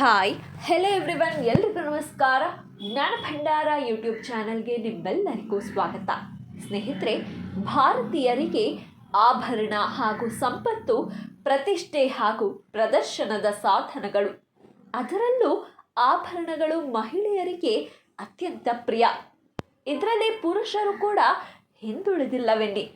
Hi hello everyone ಎಲ್ರಿಗೂ ನಮಸ್ಕಾರ. ಜ್ಞಾನ ಭಂಡಾರ ಯೂಟ್ಯೂಬ್ ಚಾನಲ್ಗೆ ನಿಮ್ಮೆಲ್ಲರಿಗೂ ಸ್ವಾಗತ. ಸ್ನೇಹಿತರೆ, ಭಾರತೀಯರಿಗೆ ಆಭರಣ ಹಾಗೂ ಸಂಪತ್ತು, ಪ್ರತಿಷ್ಠೆ ಹಾಗೂ ಪ್ರದರ್ಶನದ ಸಾಧನಗಳು. ಅದರಲ್ಲೂ ಆಭರಣಗಳು ಮಹಿಳೆಯರಿಗೆ ಅತ್ಯಂತ ಪ್ರಿಯ. ಇದರಲ್ಲಿ ಪುರುಷರು ಕೂಡ ಹಿಂದುಳಿದಿಲ್ಲವೆನ್ನಿ.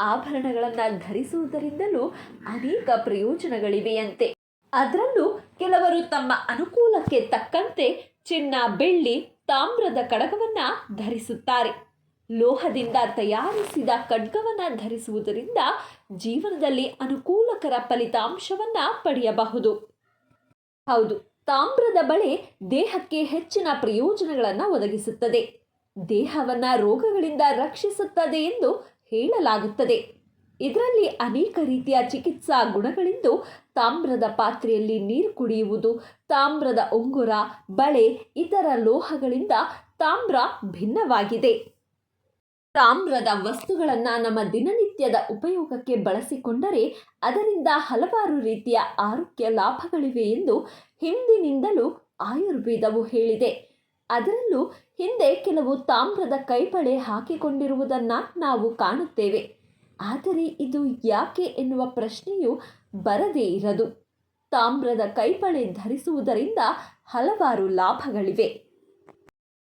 ಆಭರಣಗಳನ್ನು ಧರಿಸುವುದರಿಂದಲೂ ಅನೇಕ ಪ್ರಯೋಜನಗಳಿವೆಯಂತೆ. ಅದರಲ್ಲೂ ಕೆಲವರು ತಮ್ಮ ಅನುಕೂಲಕ್ಕೆ ತಕ್ಕಂತೆ ಚಿನ್ನ, ಬೆಳ್ಳಿ, ತಾಮ್ರದ ಕಡಗವನ್ನು ಧರಿಸುತ್ತಾರೆ. ಲೋಹದಿಂದ ತಯಾರಿಸಿದ ಖಡ್ಗವನ್ನು ಧರಿಸುವುದರಿಂದ ಜೀವನದಲ್ಲಿ ಅನುಕೂಲಕರ ಫಲಿತಾಂಶವನ್ನು ಪಡೆಯಬಹುದು. ಹೌದು, ತಾಮ್ರದ ಬಳೆ ದೇಹಕ್ಕೆ ಹೆಚ್ಚಿನ ಪ್ರಯೋಜನಗಳನ್ನು ಒದಗಿಸುತ್ತದೆ. ದೇಹವನ್ನು ರೋಗಗಳಿಂದ ರಕ್ಷಿಸುತ್ತದೆ ಎಂದು ಹೇಳಲಾಗುತ್ತದೆ. ಇದರಲ್ಲಿ ಅನೇಕ ರೀತಿಯ ಚಿಕಿತ್ಸಾ ಗುಣಗಳಿದ್ದು, ತಾಮ್ರದ ಪಾತ್ರೆಯಲ್ಲಿ ನೀರು ಕುಡಿಯುವುದು, ತಾಮ್ರದ ಉಂಗುರ, ಬಳೆ, ಇತರ ಲೋಹಗಳಿಂದ ತಾಮ್ರ ಭಿನ್ನವಾಗಿದೆ. ತಾಮ್ರದ ವಸ್ತುಗಳನ್ನು ನಮ್ಮ ದಿನನಿತ್ಯದ ಉಪಯೋಗಕ್ಕೆ ಬಳಸಿಕೊಂಡರೆ ಅದರಿಂದ ಹಲವಾರು ರೀತಿಯ ಆರೋಗ್ಯ ಲಾಭಗಳಿವೆ ಎಂದು ಹಿಂದಿನಿಂದಲೂ ಆಯುರ್ವೇದವು ಹೇಳಿದೆ. ಅದರಲ್ಲೂ ಹಿಂದೆ ಕೆಲವು ತಾಮ್ರದ ಕೈಬಳೆ ಹಾಕಿಕೊಂಡಿರುವುದನ್ನು ನಾವು ಕಾಣುತ್ತೇವೆ. ಆದರೆ ಇದು ಯಾಕೆ ಎನ್ನುವ ಪ್ರಶ್ನೆಯು ಬರದೇ ಇರದು. ತಾಮ್ರದ ಕೈಪಳೆ ಧರಿಸುವುದರಿಂದ ಹಲವಾರು ಲಾಭಗಳಿವೆ.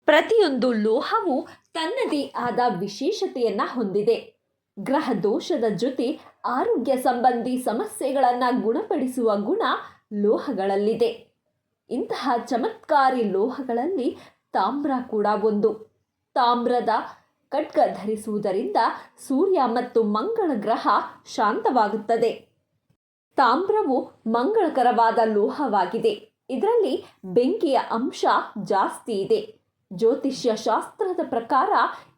ಪ್ರತಿಯೊಂದು ಲೋಹವು ತನ್ನದೇ ಆದ ವಿಶೇಷತೆಯನ್ನು ಹೊಂದಿದೆ. ಗ್ರಹ ದೋಷದ ಜೊತೆ ಆರೋಗ್ಯ ಸಂಬಂಧಿ ಸಮಸ್ಯೆಗಳನ್ನು ಗುಣಪಡಿಸುವ ಗುಣ ಲೋಹಗಳಲ್ಲಿದೆ. ಇಂತಹ ಚಮತ್ಕಾರಿ ಲೋಹಗಳಲ್ಲಿ ತಾಮ್ರ ಕೂಡ ಒಂದು. ತಾಮ್ರದ ಖಡ್ಗ ಧರಿಸುವುದರಿಂದ ಸೂರ್ಯ ಮತ್ತು ಮಂಗಳ ಗ್ರಹ ಶಾಂತವಾಗುತ್ತದೆ. ತಾಮ್ರವು ಮಂಗಳಕರವಾದ ಲೋಹವಾಗಿದೆ. ಇದರಲ್ಲಿ ಬೆಂಕಿಯ ಅಂಶ ಜಾಸ್ತಿ ಇದೆ. ಜ್ಯೋತಿಷ್ಯ ಶಾಸ್ತ್ರದ ಪ್ರಕಾರ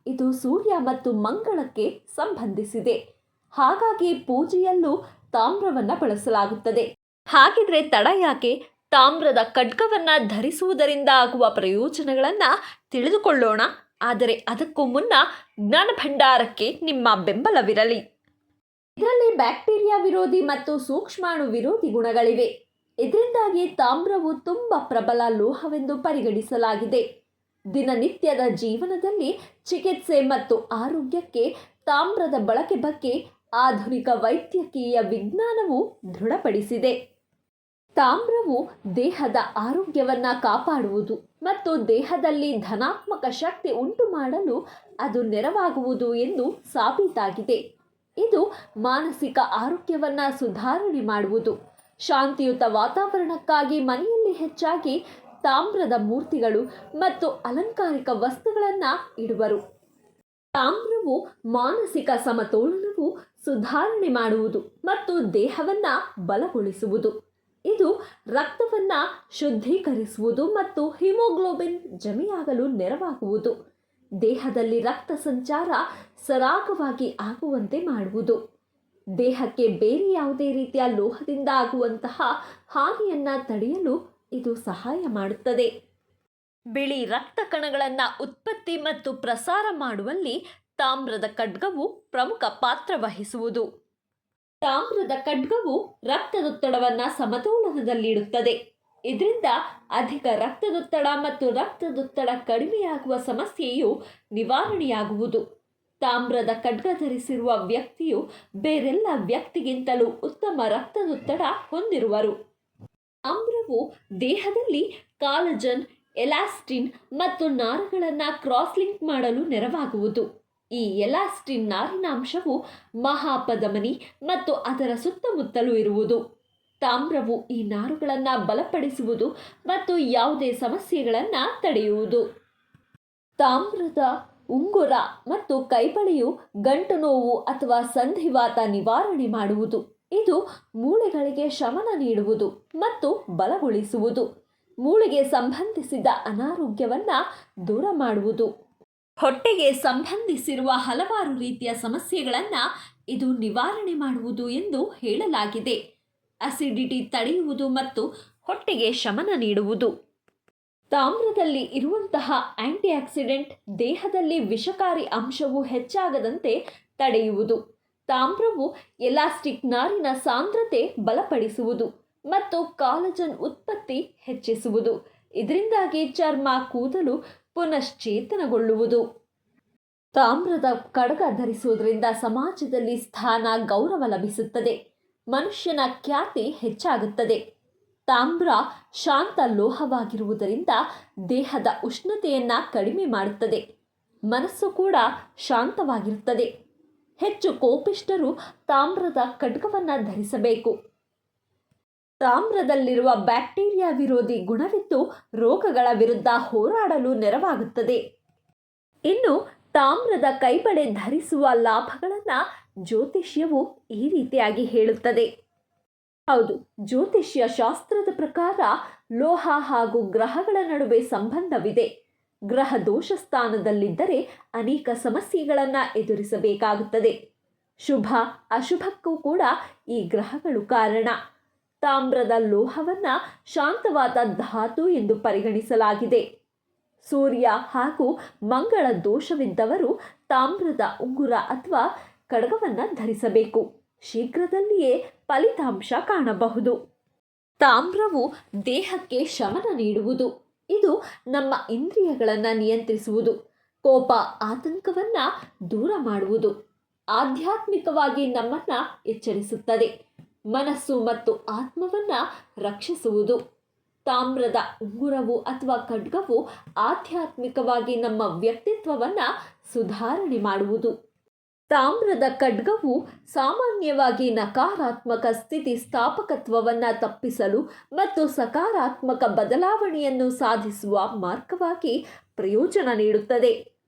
ಇದು ಸೂರ್ಯ ಮತ್ತು ಮಂಗಳಕ್ಕೆ ಸಂಬಂಧಿಸಿದೆ. ಹಾಗಾಗಿ ಪೂಜೆಯಲ್ಲೂ ತಾಮ್ರವನ್ನು ಬಳಸಲಾಗುತ್ತದೆ. ಹಾಗಿದ್ರೆ ತಡ ಯಾಕೆ? ತಾಮ್ರದ ಖಡ್ಗವನ್ನು ಧರಿಸುವುದರಿಂದ ಆಗುವ ಪ್ರಯೋಜನಗಳನ್ನು ತಿಳಿದುಕೊಳ್ಳೋಣ. ಆದರೆ ಅದಕ್ಕೂ ಮುನ್ನ ಜ್ಞಾನ ಭಂಡಾರಕ್ಕೆ ನಿಮ್ಮ ಬೆಂಬಲವಿರಲಿ. ಇದರಲ್ಲಿ ಬ್ಯಾಕ್ಟೀರಿಯಾ ವಿರೋಧಿ ಮತ್ತು ಸೂಕ್ಷ್ಮಾಣು ವಿರೋಧಿ ಗುಣಗಳಿವೆ. ಇದರಿಂದಾಗಿ ತಾಮ್ರವು ತುಂಬ ಪ್ರಬಲ ಲೋಹವೆಂದು ಪರಿಗಣಿಸಲಾಗಿದೆ. ದಿನನಿತ್ಯದ ಜೀವನದಲ್ಲಿ ಚಿಕಿತ್ಸೆ ಮತ್ತು ಆರೋಗ್ಯಕ್ಕೆ ತಾಮ್ರದ ಬಳಕೆ ಬಗ್ಗೆ ಆಧುನಿಕ ವೈದ್ಯಕೀಯ ವಿಜ್ಞಾನವು ದೃಢಪಡಿಸಿದೆ. ತಾಮ್ರವು ದೇಹದ ಆರೋಗ್ಯವನ್ನು ಕಾಪಾಡುವುದು ಮತ್ತು ದೇಹದಲ್ಲಿ ಧನಾತ್ಮಕ ಶಕ್ತಿ ಉಂಟು ಮಾಡಲು ಅದು ನೆರವಾಗುವುದು ಎಂದು ಸಾಬೀತಾಗಿದೆ. ಇದು ಮಾನಸಿಕ ಆರೋಗ್ಯವನ್ನು ಸುಧಾರಣೆ ಮಾಡುವುದು. ಶಾಂತಿಯುತ ವಾತಾವರಣಕ್ಕಾಗಿ ಮನೆಯಲ್ಲಿ ಹೆಚ್ಚಾಗಿ ತಾಮ್ರದ ಮೂರ್ತಿಗಳು ಮತ್ತು ಅಲಂಕಾರಿಕ ವಸ್ತುಗಳನ್ನು ಇಡುವರು. ತಾಮ್ರವು ಮಾನಸಿಕ ಸಮತೋಲನವು ಸುಧಾರಣೆ ಮಾಡುವುದು ಮತ್ತು ದೇಹವನ್ನು ಬಲಗೊಳಿಸುವುದು. ಇದು ರಕ್ತವನ್ನು ಶುದ್ಧೀಕರಿಸುವುದು ಮತ್ತು ಹಿಮೋಗ್ಲೋಬಿನ್ ಜಮೆಯಾಗಲು ನೆರವಾಗುವುದು. ದೇಹದಲ್ಲಿ ರಕ್ತ ಸಂಚಾರ ಸರಾಗವಾಗಿ ಆಗುವಂತೆ ಮಾಡುವುದು. ದೇಹಕ್ಕೆ ಬೇರೆ ಯಾವುದೇ ರೀತಿಯ ಲೋಹದಿಂದ ಆಗುವಂತಹ ಹಾನಿಯನ್ನು ತಡೆಯಲು ಇದು ಸಹಾಯ ಮಾಡುತ್ತದೆ. ಬಿಳಿ ರಕ್ತ ಕಣಗಳನ್ನು ಉತ್ಪತ್ತಿ ಮತ್ತು ಪ್ರಸಾರ ಮಾಡುವಲ್ಲಿ ತಾಮ್ರದ ಖಡ್ಗವು ಪ್ರಮುಖ ಪಾತ್ರ ವಹಿಸುವುದು. ತಾಮ್ರದ ಖಡ್ಗವು ರಕ್ತದೊತ್ತಡವನ್ನು ಸಮತೋಲನದಲ್ಲಿಡುತ್ತದೆ. ಇದರಿಂದ ಅಧಿಕ ರಕ್ತದೊತ್ತಡ ಮತ್ತು ರಕ್ತದೊತ್ತಡ ಕಡಿಮೆಯಾಗುವ ಸಮಸ್ಯೆಯು ನಿವಾರಣೆಯಾಗುವುದು. ತಾಮ್ರದ ಖಡ್ಗ ಧರಿಸಿರುವ ವ್ಯಕ್ತಿಯು ಬೇರೆಲ್ಲ ವ್ಯಕ್ತಿಗಿಂತಲೂ ಉತ್ತಮ ರಕ್ತದೊತ್ತಡ ಹೊಂದಿರುವರು. ತಾಮ್ರವು ದೇಹದಲ್ಲಿ ಕಾಲಜನ್, ಎಲಾಸ್ಟಿನ್ ಮತ್ತು ನಾರುಗಳನ್ನು ಕ್ರಾಸ್ ಲಿಂಕ್ ಮಾಡಲು ನೆರವಾಗುವುದು. ಈ ಎಲಾಸ್ಟಿನ್ ನಾರಿನಾಂಶವು ಮಹಾಪಧಮನಿ ಮತ್ತು ಅದರ ಸುತ್ತಮುತ್ತಲೂ ಇರುವುದು. ತಾಮ್ರವು ಈ ನಾರುಗಳನ್ನು ಬಲಪಡಿಸುವುದು ಮತ್ತು ಯಾವುದೇ ಸಮಸ್ಯೆಗಳನ್ನು ತಡೆಯುವುದು. ತಾಮ್ರದ ಉಂಗುರ ಮತ್ತು ಕೈಬಳೆಯು ಗಂಟು ನೋವು ಅಥವಾ ಸಂಧಿವಾತ ನಿವಾರಣೆ ಮಾಡುವುದು. ಇದು ಮೂಳೆಗಳಿಗೆ ಶಮನ ನೀಡುವುದು ಮತ್ತು ಬಲಗೊಳಿಸುವುದು. ಮೂಳೆಗೆ ಸಂಬಂಧಿಸಿದ ಅನಾರೋಗ್ಯವನ್ನು ದೂರ ಮಾಡುವುದು. ಹೊಟ್ಟೆಗೆ ಸಂಬಂಧಿಸಿರುವ ಹಲವಾರು ರೀತಿಯ ಸಮಸ್ಯೆಗಳನ್ನು ಇದು ನಿವಾರಣೆ ಮಾಡುವುದು ಎಂದು ಹೇಳಲಾಗಿದೆ. ಅಸಿಡಿಟಿ ತಡೆಯುವುದು ಮತ್ತು ಹೊಟ್ಟೆಗೆ ಶಮನ ನೀಡುವುದು. ತಾಮ್ರದಲ್ಲಿ ಇರುವಂತಹ ಆಂಟಿ ಆಕ್ಸಿಡೆಂಟ್ ದೇಹದಲ್ಲಿ ವಿಷಕಾರಿ ಅಂಶವು ಹೆಚ್ಚಾಗದಂತೆ ತಡೆಯುವುದು. ತಾಮ್ರವು ಎಲಾಸ್ಟಿಕ್ ನಾರಿನ ಸಾಂದ್ರತೆ ಬಲಪಡಿಸುವುದು ಮತ್ತು ಕಾಲಜನ್ ಉತ್ಪತ್ತಿ ಹೆಚ್ಚಿಸುವುದು. ಇದರಿಂದಾಗಿ ಚರ್ಮ, ಕೂದಲು ಪುನಶ್ಚೇತನಗೊಳ್ಳುವುದು. ತಾಮ್ರದ ಕಡಗ ಧರಿಸುವುದರಿಂದ ಸಮಾಜದಲ್ಲಿ ಸ್ಥಾನ, ಗೌರವ ಲಭಿಸುತ್ತದೆ. ಮನುಷ್ಯನ ಖ್ಯಾತಿ ಹೆಚ್ಚಾಗುತ್ತದೆ. ತಾಮ್ರ ಶಾಂತ ಲೋಹವಾಗಿರುವುದರಿಂದ ದೇಹದ ಉಷ್ಣತೆಯನ್ನು ಕಡಿಮೆ ಮಾಡುತ್ತದೆ. ಮನಸ್ಸು ಕೂಡ ಶಾಂತವಾಗಿರುತ್ತದೆ. ಹೆಚ್ಚು ಕೋಪಿಷ್ಟರು ತಾಮ್ರದ ಖಡ್ಗವನ್ನು ಧರಿಸಬೇಕು. ತಾಮ್ರದಲ್ಲಿರುವ ಬ್ಯಾಕ್ಟೀರಿಯಾ ವಿರೋಧಿ ಗುಣವಿದ್ದು ರೋಗಗಳ ವಿರುದ್ಧ ಹೋರಾಡಲು ನೆರವಾಗುತ್ತದೆ. ಇನ್ನು ತಾಮ್ರದ ಕೈಬಳೆ ಧರಿಸುವ ಲಾಭಗಳನ್ನು ಜ್ಯೋತಿಷ್ಯವು ಈ ರೀತಿಯಾಗಿ ಹೇಳುತ್ತದೆ. ಹೌದು, ಜ್ಯೋತಿಷ್ಯ ಶಾಸ್ತ್ರದ ಪ್ರಕಾರ ಲೋಹ ಹಾಗೂ ಗ್ರಹಗಳ ನಡುವೆ ಸಂಬಂಧವಿದೆ. ಗ್ರಹ ದೋಷ ಸ್ಥಾನದಲ್ಲಿದ್ದರೆ ಅನೇಕ ಸಮಸ್ಯೆಗಳನ್ನು ಎದುರಿಸಬೇಕಾಗುತ್ತದೆ. ಶುಭ, ಅಶುಭಕ್ಕೂ ಕೂಡ ಈ ಗ್ರಹಗಳು ಕಾರಣ. ತಾಮ್ರದ ಲೋಹವನ್ನು ಶಾಂತವಾದ ಧಾತು ಎಂದು ಪರಿಗಣಿಸಲಾಗಿದೆ. ಸೂರ್ಯ ಹಾಗೂ ಮಂಗಳ ದೋಷವಿದ್ದವರು ತಾಮ್ರದ ಉಂಗುರ ಅಥವಾ ಕಡಗವನ್ನು ಧರಿಸಬೇಕು. ಶೀಘ್ರದಲ್ಲಿಯೇ ಫಲಿತಾಂಶ ಕಾಣಬಹುದು. ತಾಮ್ರವು ದೇಹಕ್ಕೆ ಶಮನ ನೀಡುವುದು. ಇದು ನಮ್ಮ ಇಂದ್ರಿಯಗಳನ್ನು ನಿಯಂತ್ರಿಸುವುದು. ಕೋಪ, ಆತಂಕವನ್ನು ದೂರ ಮಾಡುವುದು. ಆಧ್ಯಾತ್ಮಿಕವಾಗಿ ನಮ್ಮನ್ನು ಎಚ್ಚರಿಸುತ್ತದೆ. ಮನಸ್ಸು ಮತ್ತು ಆತ್ಮವನ್ನು ರಕ್ಷಿಸುವುದು. ತಾಮ್ರದ ಉಂಗುರವು ಅಥವಾ ಖಡ್ಗವು ಆಧ್ಯಾತ್ಮಿಕವಾಗಿ ನಮ್ಮ ವ್ಯಕ್ತಿತ್ವವನ್ನು ಸುಧಾರಣೆ ಮಾಡುವುದು. ತಾಮ್ರದ ಖಡ್ಗವು ಸಾಮಾನ್ಯವಾಗಿ ನಕಾರಾತ್ಮಕ ಸ್ಥಿತಿ ಸ್ಥಾಪಕತ್ವವನ್ನು ತಪ್ಪಿಸಲು ಮತ್ತು ಸಕಾರಾತ್ಮಕ ಬದಲಾವಣೆಯನ್ನು ಸಾಧಿಸುವ ಮಾರ್ಗವಾಗಿ ಪ್ರಯೋಜನ ನೀಡುತ್ತದೆ.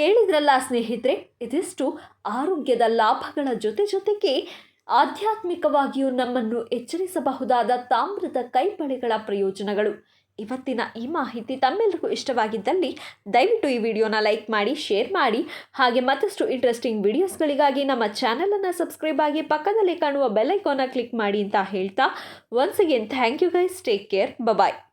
ಹೇಳಿದ್ರಲ್ಲ ಸ್ನೇಹಿತರೆ, ಇದಿಷ್ಟು ಆರೋಗ್ಯದ ಲಾಭಗಳ ಜೊತೆ ಜೊತೆಗೆ ಆಧ್ಯಾತ್ಮಿಕವಾಗಿಯೂ ನಮ್ಮನ್ನು ಎಚ್ಚರಿಸಬಹುದಾದ ತಾಮ್ರದ ಕೈಬಳೆಗಳ ಪ್ರಯೋಜನಗಳು. ಇವತ್ತಿನ ಈ ಮಾಹಿತಿ ತಮ್ಮೆಲ್ಲರಿಗೂ ಇಷ್ಟವಾಗಿದ್ದಲ್ಲಿ ದಯವಿಟ್ಟು ಈ ವಿಡಿಯೋನ ಲೈಕ್ ಮಾಡಿ, ಶೇರ್ ಮಾಡಿ. ಹಾಗೆ ಮತ್ತಷ್ಟು ಇಂಟ್ರೆಸ್ಟಿಂಗ್ ವಿಡಿಯೋಸ್ಗಳಿಗಾಗಿ ನಮ್ಮ ಚಾನಲನ್ನು ಸಬ್ಸ್ಕ್ರೈಬ್ ಆಗಿ ಪಕ್ಕದಲ್ಲಿ ಕಾಣುವ ಬೆಲ್ ಐಕಾನ್ನ ಕ್ಲಿಕ್ ಮಾಡಿ ಅಂತ ಹೇಳ್ತಾ once again thank you guys take care bye bye